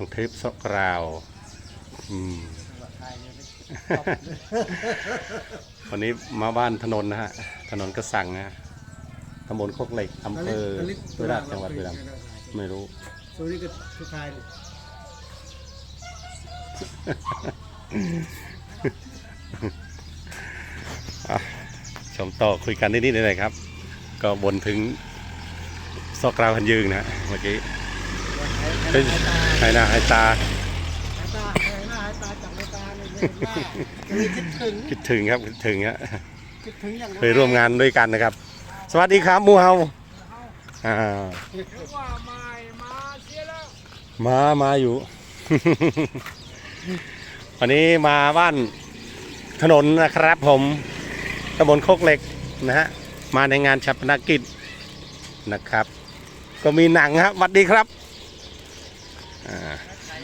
ของเทปซอกราวอืมวันนี้มาบ้านถนนนะฮะ ถนนกระสังนะฮะตำบลโคกเหล็กอำเภอตุราชจังหวัดบุรีรัมย์ไม่รู้ตัวนี้ก็สุดท้ายเลยชมต่อคุยกันนิดๆหน่อยๆครับ ก็บนถึงซอกราวพันยืงนะฮะเมื่อกี้ เฮ้ยหายหน้าหายตาหายตาหายหน้าหายตาจับหายตาเลยเลยว่าเลยคิดถึงคิดถึงครับคิดถึงฮะคิดถึงอย่างเคยร่วมงานด้วยกันนะครับ สวัสดีครับหมูเฮาอ่าว่าไม่มาเสียแล้วมามาอยู่ วันนี้มาบ้านถนนนะครับผมตำบลโคกเหล็กนะฮะมาในงานชัปนกิจนะครับ ก็มีหนังครับสวัสดีครับอ่า ส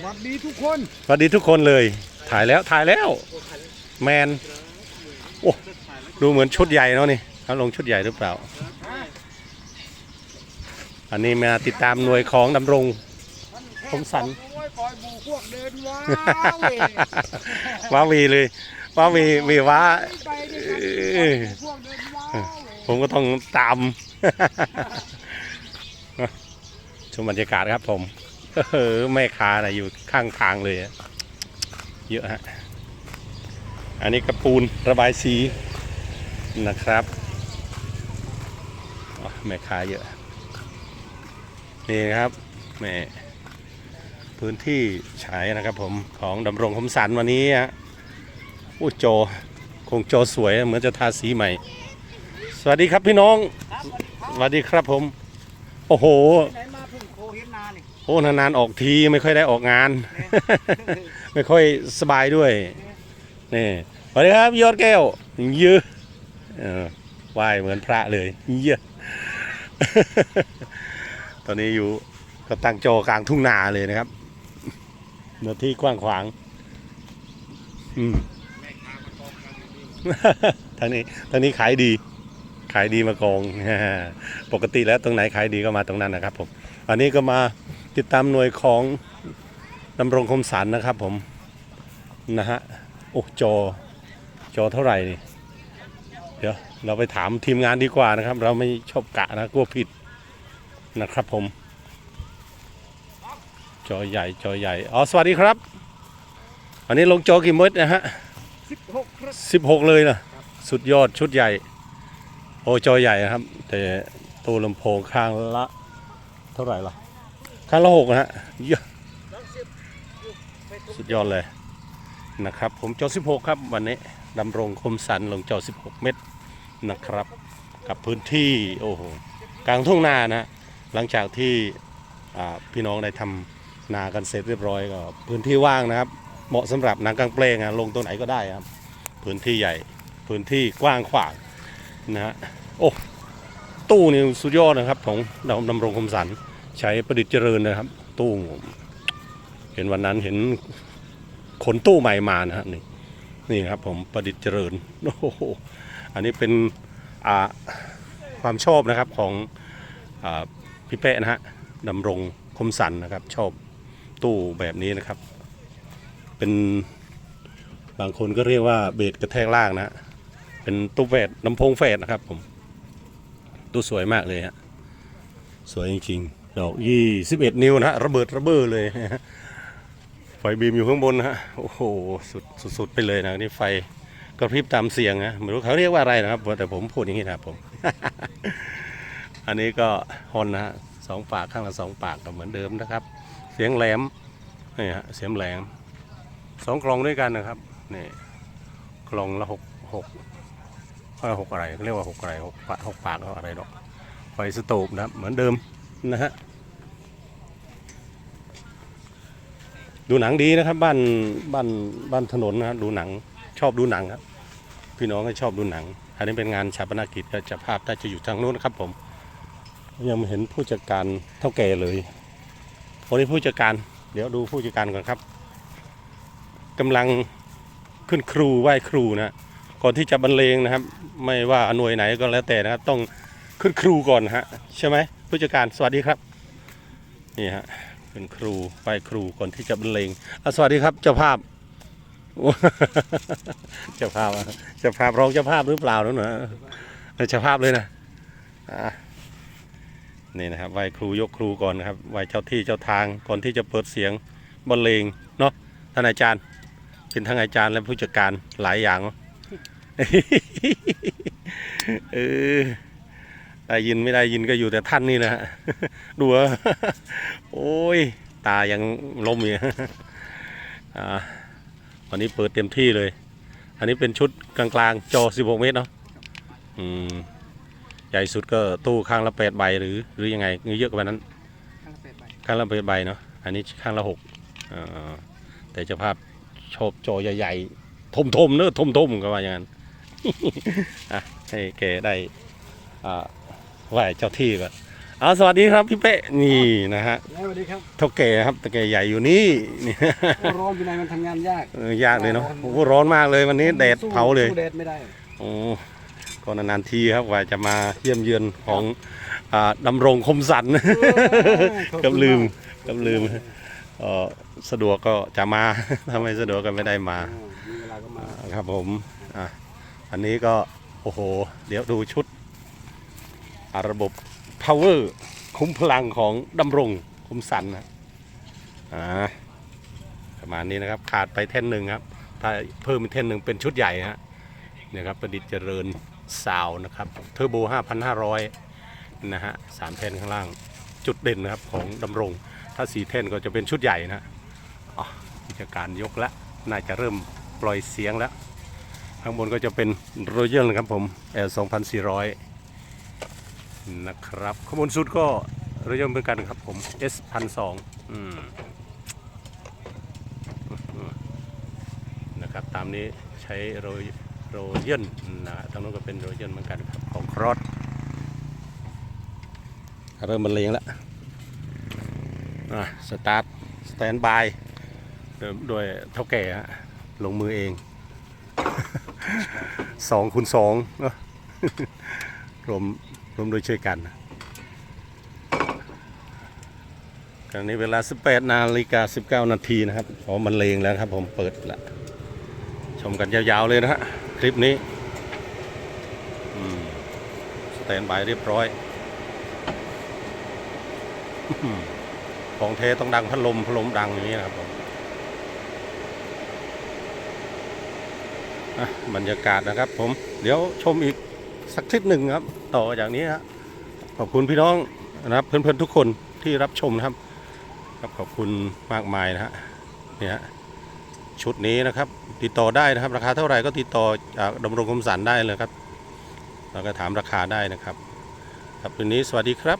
วัสดีทุกคนสวัสดีทุกคนเลย ถ่ายแล้วถ่ายแล้ว แมนโอ้ดูเหมือนชุดใหญ่เนาะนี่เขาลงชุดใหญ่หรือเปล่า อันนี้มาติดตามหน่วยของดำรงผมสันว้าวีเลยว้าวีวีว้าผมก็ต้องตามชมบรรยากาศครับผม เออแม่ค้านะอยู่ข้างทางเลยอะเยอะฮะ อันนี้กระปูนระบายสีนะครับอ๋อแม่ค้าเยอะ นี่นะครับแม่พื้นที่ฉายนะครับผมของดำรงคมสันวันนี้ฮะโอ้โจคงโจสวยเหมือนจะทาสีใหม่ สวัสดีครับพี่น้อง สวัสดีครับผม โอ้โหไหนมาเพึ่งโคเห็นนานี่ โอ้นานๆออกทีไม่ค่อยได้ออกงาน ไม่ค่อยสบายด้วยนี่สวัสดีครับยอดแก้วยือเออไหวายเหมือนพระเลยเยอะตอนนี้อยู่กับตั้งโจกลางทุ่งนาเลยนะครับเนื้อที่กว้างขวาง อืมทางนี้ทางนี้ขายดี ขายดีมากอง ปกติแล้วตรงไหนขายดีก็มาตรงนั้นนะครับผม อันนี้ก็มา ติดตามหน่วยของดำรงคมสันนะครับผม นะฮะ โอ้จอ จอเท่าไหร่นี่เดี๋ยวเราไปถามทีมงานดีกว่านะครับ เราไม่ชอบกะนะกลัวผิดนะครับผม จอใหญ่จอใหญ่อ๋อสวัสดีครับ อันนี้ลงจอกี่เมตรนะฮะสิบหกครับสิบหกเลยนะสุดยอดชุดใหญ่ โอ้จอใหญ่นะครับ แต่ตัวลำโพงข้างละ เท่าไหร่ล่ะ ข้าละหกฮะเยอะสุดยอดเลยนะครับ ผมจอ16 ครับ วันนี้ดำรงคมสันลงจอ16 เมตรนะครับ กับพื้นที่โอ้โหกลางทุ่งนานะ หลังจากที่พี่น้องได้ทำนากันเสร็จเรียบร้อยก็พื้นที่ว่างนะครับ เหมาะสำหรับนังกลางแปลงอะลงตัวไหนก็ได้ครับ พื้นที่ใหญ่พื้นที่กว้างขวางนะฮะโอ้ตู้นี่สุดยอดนะครับของดำดำรงคมสัน ใช้ประดิษฐ์เจริญนะครับ ตู้เห็นวันนั้นเห็นขนตู้ใหม่มานะครับนี่นี่ครับผมประดิษฐ์เจริญโอ้โหอันนี้เป็นอ่าความชอบนะครับของอพี่เป้นะฮะดำรงคมสันนะครับ ชอบตู้แบบนี้นะครับ เป็นบางคนก็เรียกว่าเบสกระแทกล่างนะเป็นตู้เฟดลำโพงเฟดนะครับผมตู้สวยมากเลยฮะสวยจริงๆ ดอกยี่สิบเอ็ดนิ้วนะฮะระเบิดระเบ้อเลยไฟบีมอยู่ข้างบนนะฮะโอ้โหสุดสุดไปเลยนะนี่ไฟกระพริบตามเสียงนะไม่รู้เขาเรียกว่าอะไรนะครับ แต่ผมพูดอย่างนี้นะครับผม อันนี้ก็ฮอนนะฮะสองปากข้างละสองปากก็เหมือนเดิมนะครับ เสียงแหลมนี่ฮะเสียงแหลมสองกลองด้วยกันนะครับนี่กลองละหกหกเอ่อหกอะไรเรียกว่าหกอะไรหกปากหกปากหกอะไรดอกไฟสโตบนะครับเหมือนเดิมนะฮะ ดูหนังดีนะครับ บ้านบ้านบ้านถนนนะครับดูหนังชอบดูหนังครับ พี่น้องก็ชอบดูหนัง อันนี้เป็นงานชาปนกิจก็จะภาพน่าจะอยู่ทางนู้นนะครับ ผม ยังไม่เห็นผู้จัดการเท่าแก่เลยคนนี้ผู้จัดการ เดี๋ยวดูผู้จัดการก่อนครับกำลังขึ้นครูไหว้ครูนะก่อนที่จะบรรเลงนะครับ ไม่ว่าหน่วยไหนก็แล้วแต่นะครับ ต้องขึ้นครูก่อนฮะใช่ไหมผู้จัดการสวัสดีครับนี่ฮะ เป็นครูไหว้ครูก่อนที่จะบรรเลงอสวัสดีครับเจ้าภาพเจ้าภาพเจ้าภาพรองเจ้าภาพหรือเปล่านั่นนะเออเจ้าภาพเลยนะนี่นะครับไหว้ครูยกครูก่อนนะครับไหว้เจ้าที่เจ้าทางก่อนที่จะเปิดเสียงบรรเลงเนาะท่านอาจารย์ เป็นทั้งอาจารย์และผู้จัดการหลายอย่างเอะเออ ได้ยินไม่ได้ยินก็อยู่แต่ท่านนี่นะฮะดูว่าโอ้ย ตายังล้มอยู่อ่าวันนี้เปิดเต็มที่เลย อันนี้เป็นชุดกลางๆ จอ 16 เมตรเนาะอืมใหญ่สุดก็ตู้ข้างละ8ใบหรือ หรือยังไงเยอะกว่านั้น ข้างละแปดใบข้างละ8ใบเนาะอันนี้ข้างละ6อ่าแต่เจ้าภาพชอบจอใหญ่ๆทมๆเนอะทมๆก็ว่าอย่างนั้นอะให้แกได้อ่า ไหวเจ้าที่ก่อนเอาสวัสดีครับพี่เป๊ะนี่นะฮะแล้วสวัสดีครับเท่าแก่ครับแต่แกใหญ่อยู่นี่นี่โอ้ร้อนอยู่ในมันทำงานยากเออยากเลยเนาะโอ้โหร้อนมากเลยวันนี้แดดสู้เผาเลยสู้แดดไม่ได้โอ้ก็นานๆทีครับว่าจะมาเยี่ยมเยือนของอ่าดำรงคมสันขอบกับคุณลืมากกับลืมเออสะดวกก็จะมาถ้าไม่สะดวกก็ไม่ได้มาอ่ามีเวลาก็มาครับผมอะอันนี้ก็โอ้โห เดี๋ยวดูชุดอะ ระบบ power คุ้มพลังของดำรงคุ้มสันนะประมาณนี้นะครับขาดไปแท่นหนึ่งครับ ถ้าเพิ่มอีกแท่นหนึ่งเป็นชุดใหญ่ฮะเนี่ยครับประดิษฐ์เจริญซาวน์นะครับเทอร์โบ 5,500 นะฮะสามแท่นข้างล่างจุดเด่นนะครับของดำรง ถ้าสี่แท่นก็จะเป็นชุดใหญ่นะอ๋อกิจการยกแล้วน่าจะเริ่มปล่อยเสียงแล้ว ข้างบนก็จะเป็นโรเยอร์นะครับผม L 2400 นะครับข้างบนสุดก็รเยอร์เหมือนกันครับผม S 1200อืมนะครับ ตามนี้ใช้โรยโรเยอร์นะทางนู้นก็เป็นโรเยอร์เหมือนกันครับของครอสเริ่มบรรเลงแล้วอะสตาร์ทสแตนบายโดยเท่าแก่ฮะลงมือเองสองคูณสองรวม รวมโดยช่วยกันขณะนี้เวลา 18 นาฬิกา 19 นาทีนะครับพอมันเลงแล้วครับ ผมเปิดละชมกันยาวๆเลยนะฮะคลิปนี้สแตนบายเรียบร้อยของเทต้องดังพัดลมพัดลมดังอย่างนี้นะครับผมอะบรรยากาศนะครับผม เดี๋ยวชมอีก สักคลิปหนึ่งครับ ต่อจากนี้ครับขอบคุณพี่น้องนะครับเพื่อนๆทุกคนที่รับชมนะครับครับขอบคุณมากมายนะฮะเนี่ยฮะชุดนี้นะครับ ติดต่อได้นะครับ ราคาเท่าไหร่ก็ติดต่อจากดำรงคมสันได้เลยครับแล้วก็ถามราคาได้นะครับ ครับวันนี้สวัสดีครับ